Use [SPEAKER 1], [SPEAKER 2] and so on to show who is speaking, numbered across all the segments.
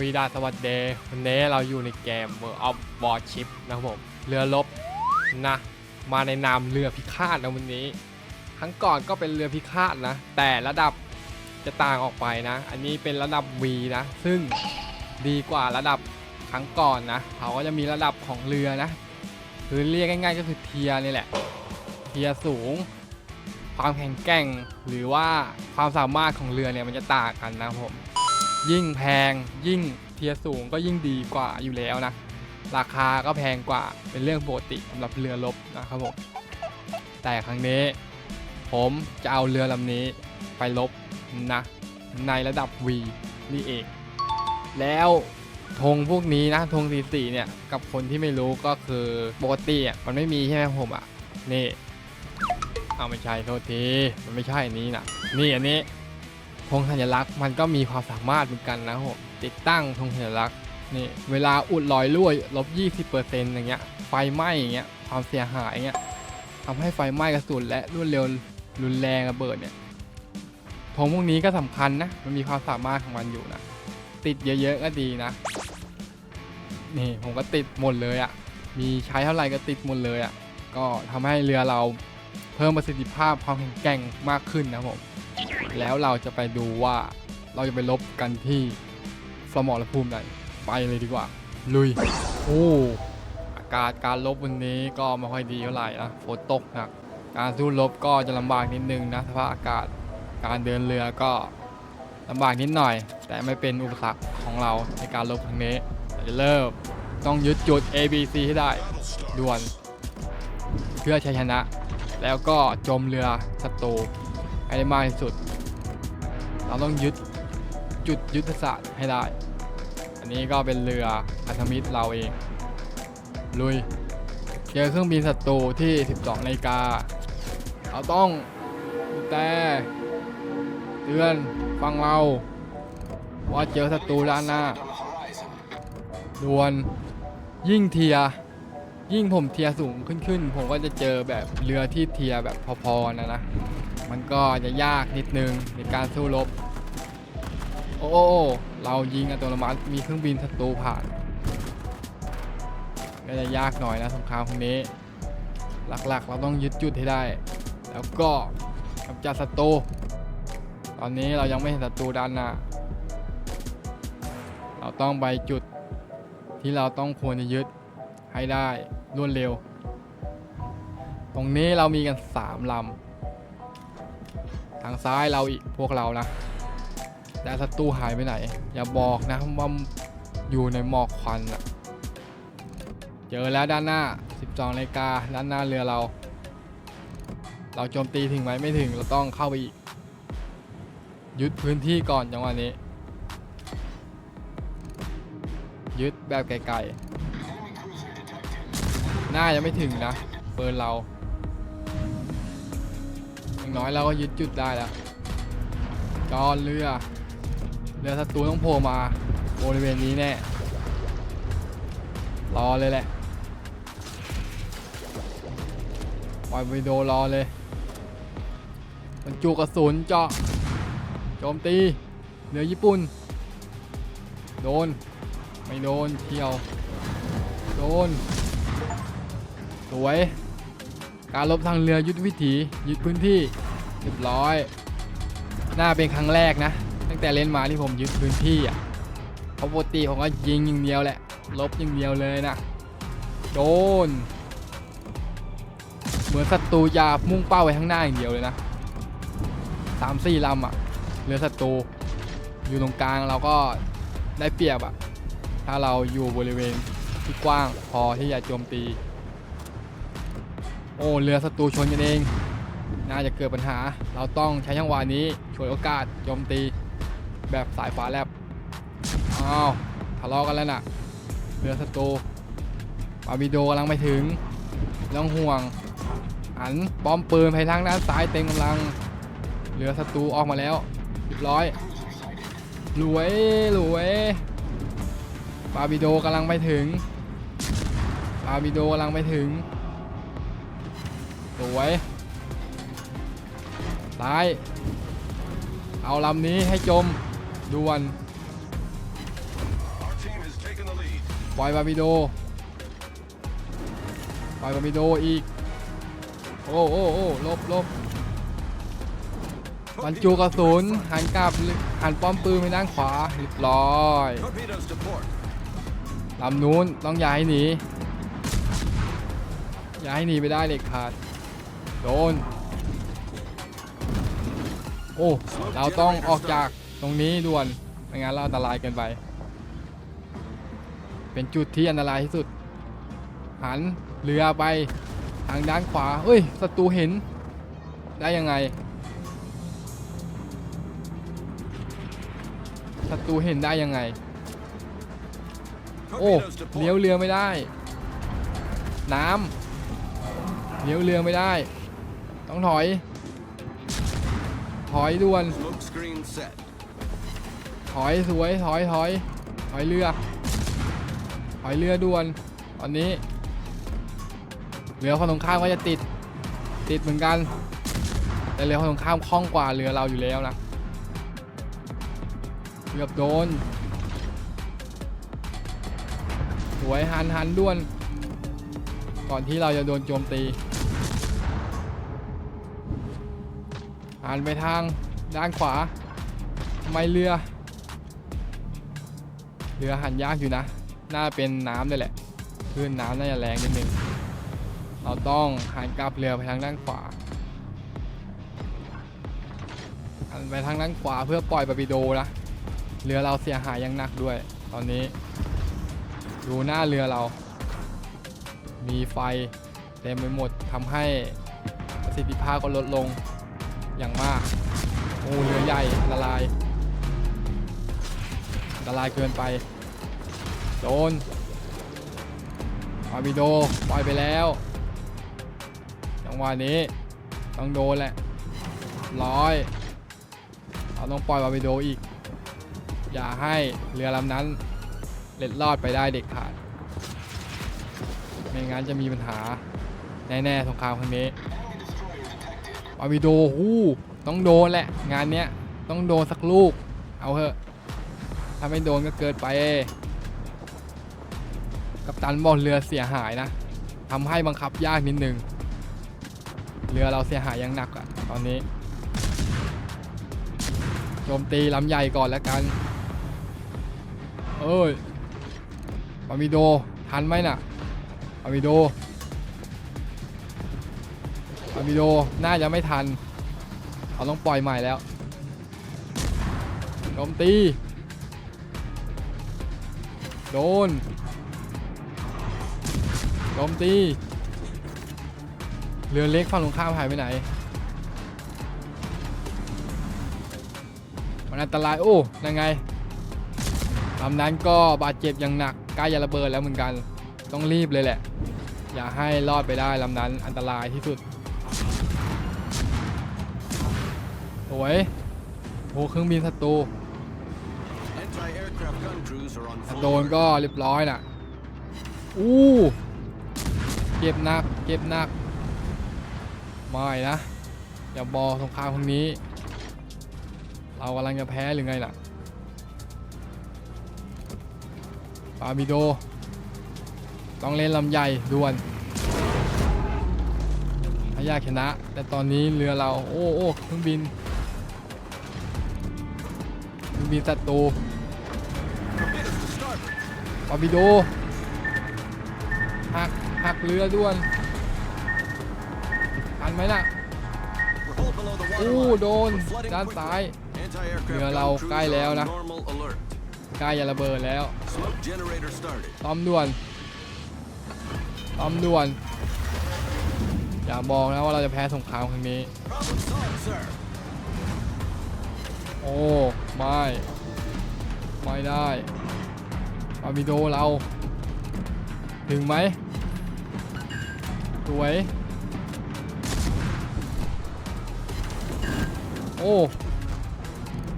[SPEAKER 1] วีดาสวัสดีวันนี้เราอยู่ในเกม World of Warship นะครับผม เรือรบนะ มาในนามเรือพิฆาตนะวันนี้ ครั้งก่อนก็เป็นเรือพิฆาตนะ แต่ระดับจะต่างออกไปนะ อันนี้เป็นระดับ V นะ ซึ่งดีกว่าระดับครั้งก่อนนะ เขาก็จะมีระดับของเรือนะคือเรียกง่ายๆก็คือเทียร์นี่แหละ เทียร์สูง ความแข็งแกร่งหรือว่าความสามารถของเรือเนี่ยมันจะต่างกันนะครับผม ยิ่งแพงยิ่งเทียสูงก็ยิ่งดีกว่าอยู่แล้วนะ ราคาก็แพงกว่าเป็นเรื่องปกติสำหรับเรือรบนะครับผมแต่ครั้งนี้ ผมจะเอาเรือลำนี้ไปลบนะในระดับ V นี่เอง แล้วธงพวกนี้นะธงสีสีเนี่ยกับคนที่ไม่รู้ก็คือปกติอะมันไม่มีใช่ไหมผมอะนี่เอาไม่ใช่โทษทีมันไม่ใช่นนี้นะนี่อันนี้ ธงสัญลักษณ์มันก็มีความสามารถเหมือนกันนะครับผมติดตั้งธงสัญลักษณ์นี่เวลาอุดรอยรั่วลบ20%อย่างเงี้ยไฟไหม้อย่างเงี้ยความเสียหายอย่างเงี้ยทำให้ไฟไหม้กระสุนและรวดเร็วรุนแรงระเบิดเนี่ยธงพวกนี้ก็สำคัญนะมันมีความสามารถของมันอยู่นะติดเยอะๆก็ดีนะนี่ผมก็ติดหมดเลยอะ่ะมีใช้เท่าไหร่ก็ติดหมดเลยอะ่ะก็ทำให้เรือเราเพิ่มประสิทธิภาพความแข็งแกร่งมากขึ้นนะผม แล้วเราจะไปดูว่าเราจะไปลบกันที่สมรภูมิไหนไปเลยดีกว่า ลุย โอ้อากาศการลบวันนี้ก็ไม่ค่อยดีเท่าไหร่นะฝนตกหนักการสู้รบก็จะลำบากนิดนึงนะสภาพอากาศการเดินเรือก็ลำบากนิดหน่อย แต่ไม่เป็นอุปสรรคของเราในการลบครั้งนี้เราจะเริ่มต้องยึดจุด A B C ให้ได้ด่วน เพื่อชัยชนะ แล้วก็จมเรือศัตรู ให้ได้มากที่สุด เราต้องยึดจุดยุทธศาสตร์ให้ได้ อันนี้ก็เป็นเรือพันธมิตรเราเอง ลุย เจอเครื่องบินศัตรูที่ 12นาฬิกา เราต้องแต่เตือนฟังเรา ว่าเจอศัตรูด้านหน้าดวนยิ่งเทีย ยิ่งผมเทียสูงขึ้นขึ้น ผมก็จะเจอแบบเรือที่เทียแบบพอๆนะนะ มันก็จะยากนิดนึงในการสู้รบโอ้โอโอ้เรายิงอัตโนมัติมีเครื่องบินศัตรูผ่านก็จะยากหน่อยนะสงครามครั้งนี้ หลักๆ เราต้องยึดจุดให้ได้ แล้วก็กำจัดศัตรูตอนนี้เรายังไม่เห็นศัตรูด้านหน้าเราต้องไปจุดที่เราต้องควรจะยึดให้ได้รวดเร็ว ตรงนี้เรามีกัน 3ลำ ทางซ้ายเราอีกพวกเรานะแต่ศัตรูหายไปไหน อย่าบอกนะว่าอยู่ในหมอกควันอะเจอแล้วด้านหน้า 12นาฬิกาด้านหน้าเรือเรา เราโจมตีถึงไหมไม่ถึงเราต้องเข้าไปอีกยึดพื้นที่ก่อนจังหวะนี้ ยึดแบบไกลๆหน้ายังไม่ถึงนะ เปินเรา อย่างน้อยเราก็ยึดจุดได้แล้วจอเรือเรือศัตรูต้องโผล่มาบริเวณนี้แน่รอเลยแหละปล่อยวิดีโอรอเลยบรรจุกระสุนเจาะโจมตีเรือญี่ปุ่น โดน ไม่โดนเที่ยว โดน สวย การลบทางเรือยุทธวิถียึดพื้นที่เรียบร้อยน่าเป็นครั้งแรกนะ ตั้งแต่เล่นมาที่ผมยึดพื้นที่อะเพราะปกติผมก็ยิงอย่างเดียวแหละ ลบอย่างเดียวเลยนะโดนเหมือนศัตรูจะมุ่งเป้าไปข้างหน้าอย่างเดียวเลยนะสามสี่ลำอะเรือศัตรูอยู่ตรงกลางเราก็ได้เปรียบอะถ้าเราอยู่บริเวณที่กว้างพอที่จะโจมตี โอ้เรือศัตรูชนกันเอง น่าจะเกิดปัญหา เราต้องใช้จังหวะนี้ฉวยโอกาสโจมตี แบบสายฟ้าแลบอ้าวทะเลาะกันแล้วน่ะเรือศัตรูปาบิโดกำลังไปถึงไม่ต้องห่วงหันป้อมปืนไปทางด้านซ้ายเต็มกำลังเรือศัตรูออกมาแล้วเรียบร้อยรวยรวยปาบิโดกำลังไปถึงปาบิโดกำลังไปถึง สวยซ้าย เอาลำนี้ให้จมด่วนปล่อยบาบิโดปล่อยบาบิโดอีก โอ้โอ้โอ้ลบลบบรรจุกระสุนหันกลับหันป้อมปืนไปด้านขวาเรียบร้อย
[SPEAKER 2] Torpedoes to port.
[SPEAKER 1] ลำนู้นต้องย้ายหนี ย้ายหนีไปได้เด็กขาด โดน โอ้ เราต้องออกจากตรงนี้ด่วน ไม่งั้นเราอันตรายเกินไป เป็นจุดที่อันตรายที่สุด หันเรือไปทางด้านขวาเอ้ย ศัตรูเห็น ได้ยังไง ศัตรูเห็นได้ยังไง โอ้ เลี้ยวเรือไม่ได้ น้ำเลี้ยวเรือไม่ได้ ต้องถอย ถอยด่วน ถอยสวย ถอยถอย ถอยเรือ ถอยเรือด่วน ตอนนี้เรือฝั่งตรงข้ามก็จะติด ติดเหมือนกัน แต่เรือฝั่งตรงข้ามคล่องกว่าเรือเราอยู่แล้วนะเกือบโดนสวยหันหันด่วน ก่อนที่เราจะโดนโจมตี หันไปทางด้านขวา ไม่เรือ เรือหันยากอยู่นะ น่าเป็นน้ำเลยแหละคลื่นน้ำน่าจะแรงนิดนึง เราต้องหันกลับเรือไปทางด้านขวาหันไปทางด้านขวาเพื่อปล่อยบาบิโดนะ เรือเราเสียหายอยังหนักด้วย ตอนนี้ ดูหน้าเรือเรา มีไฟเต็มไปหมดทำให้ประสิทธิภาพก็ลดลง อย่างมากโอ้เรือใหญ่ละลายละลายเกินไปโดนบาบิโดปล่อยไปแล้วจังหวะนี้ต้องโดนแหละร้อยเราต้องปล่อยบาบิโดอีก อย่าให้เรือลำนั้นเล็ดลอดไปได้เด็กขาดไม่งั้นจะมีปัญหาแน่ๆสงครามครั้งนี้ บาบิโดหู้ต้องโดนแหละ งานเนี้ยต้องโดนสักลูก เอาเถอะ ถ้าไม่โดนก็เกิดไป กัปตันบอกเรือเสียหายนะทำให้บังคับยากนิดนึง เรือเราเสียหายอยังหนักอะตอนนี้โจมตีลำใหญ่ก่อนแล้วกัน เอ้ยปามิโดทันไหมน่ะปามิโด ปามิโดน่าจะไม่ทันเขาต้องปล่อยใหม่แล้วโจมตี โดนโจมตี เรือเล็กฝั่งตรงข้ามหายไปไหน มันอันตราย โอ้ยังไงลำนั้นก็บาดเจ็บอย่างหนักใกล้จะระเบิดแล้วเหมือนกัน ต้องรีบเลยแหละ อย่าให้รอดไปได้ลำนั้นอันตรายที่สุด วยโอ้เครื่องบินศัตรูโดนก็เรียบร้อยน่ะอู้เก็บหนักเก็บหนักไม่นะอย่าบอสงครามครั้งนี้ เรากำลังจะแพ้หรือไงล่ะปาบิโด ต้องเล่นลำใหญ่ด่วนถ้าอยาชนะ แต่ตอนนี้เรือเรา โอ้โอ้เครื่องบิน มีศัตรูปอบิโดหักหักเรือด่วนทันไหมล่ะอู้โดนด้านซ้ายเรือเราใกล้แล้วนะใกล้จะระเบิดแล้วตอมด่วนตอมด่วนอย่าบอกนะว่าเราจะแพ้สงครามครั้งนี้ โอ้ไม่ไม่ได้ปาบิโดเรา ถึงไหมสวย โอ้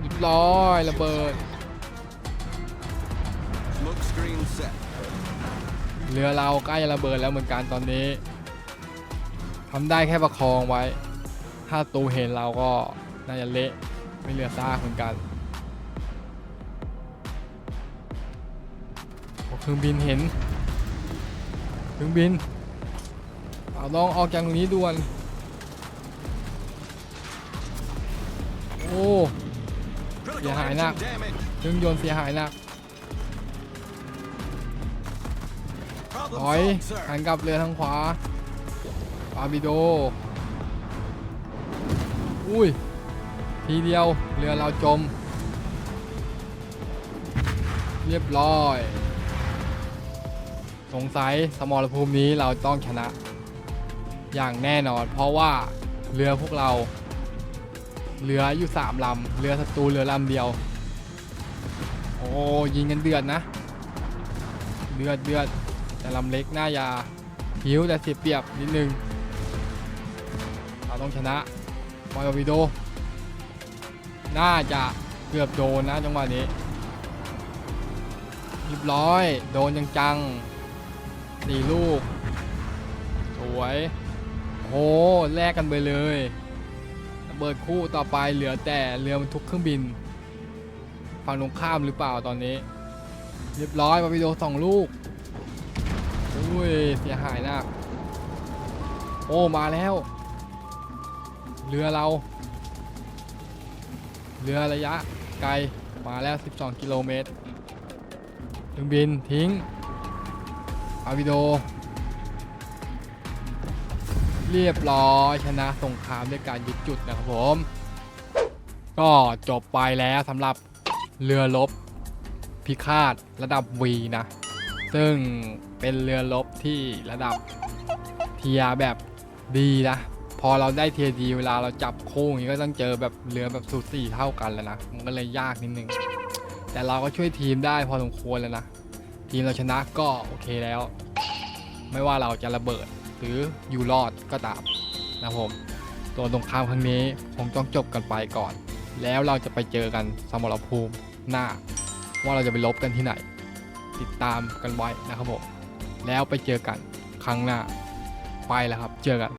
[SPEAKER 1] เรียบร้อยระเบิด
[SPEAKER 2] Smoke screen set.
[SPEAKER 1] เรือเราใกล้จะระเบิดแล้วเหมือนกันตอนนี้ทำได้แค่ประคองไว้ ถ้าตูเห็นเราก็น่าจะเละ ไม่เหลือซากเหมือนกันโอเครื่องบินเห็นเครื่องบินเอาลองออกจากตรงนี้ด่วน โอ้
[SPEAKER 2] Critical
[SPEAKER 1] Yeah, I
[SPEAKER 2] engine
[SPEAKER 1] know.
[SPEAKER 2] damage.
[SPEAKER 1] เครื่องยนต์เสียหายหนักถอยหันกลับเรือทางขวาปาบิโด อุ้ย ทีเดียวเรือเราจม เรียบร้อย สงสัยสมรภูมินี้เราต้องชนะ อย่างแน่นอน เพราะว่าเรือพวกเราเรืออยู่สามลำเรือศัตรูเรือลำเดียว โอ้ยิงกันเดือดนะ เดือดเดือดแต่ลำเล็กหน้ายาหิวแต่เสียเปรียบนิดนึง เราต้องชนะปอยวิโด น่าจะเกือบโดนนะจังหวะนี้เรียบร้อย โดนจังๆสี่ลูก สวยโอ้โหแลกกันไปเลยระเบิดคู่ต่อไปเหลือแต่เรือบรรทุกเครื่องบิน ฝั่งตรงข้ามหรือเปล่าตอนนี้ เรียบร้อยปาปิโดสองลูกอุ้ยเสียหายหนักโอ้มาแล้ว เรือเรา เรือระยะไกลมาแล้ว 12 กิโลเมตรเครื่องบินทิ้งปาปิโด เรียบร้อยชนะสงครามด้วยการยึดจุดนะครับผม ก็จบไปแล้วสำหรับเรือรบพิฆาตระดับ V นะ ซึ่งเป็นเรือรบที่ระดับเทียแบบดีนะ พอเราได้เทียดีเวลาเราจับโคู่อย่างนี้ก็ต้องเจอแบบเรือแบบสูสีเท่ากันแล้วนะ มันก็เลยยากนิดนึง แต่เราก็ช่วยทีมได้พอสมควรแล้วนะ ทีมเราชนะก็โอเคแล้ว ไม่ว่าเราจะระเบิดหรืออยู่รอดก็ตามนะผม ตัวตรงข้ามครั้งนี้คงต้องจบกันไปก่อน แล้วเราจะไปเจอกันสมรภูมิหน้า ว่าเราจะไปลบกันที่ไหน ติดตามกันไว้นะครับผม แล้วไปเจอกันครั้งหน้าไปแล้วครับ เจอกัน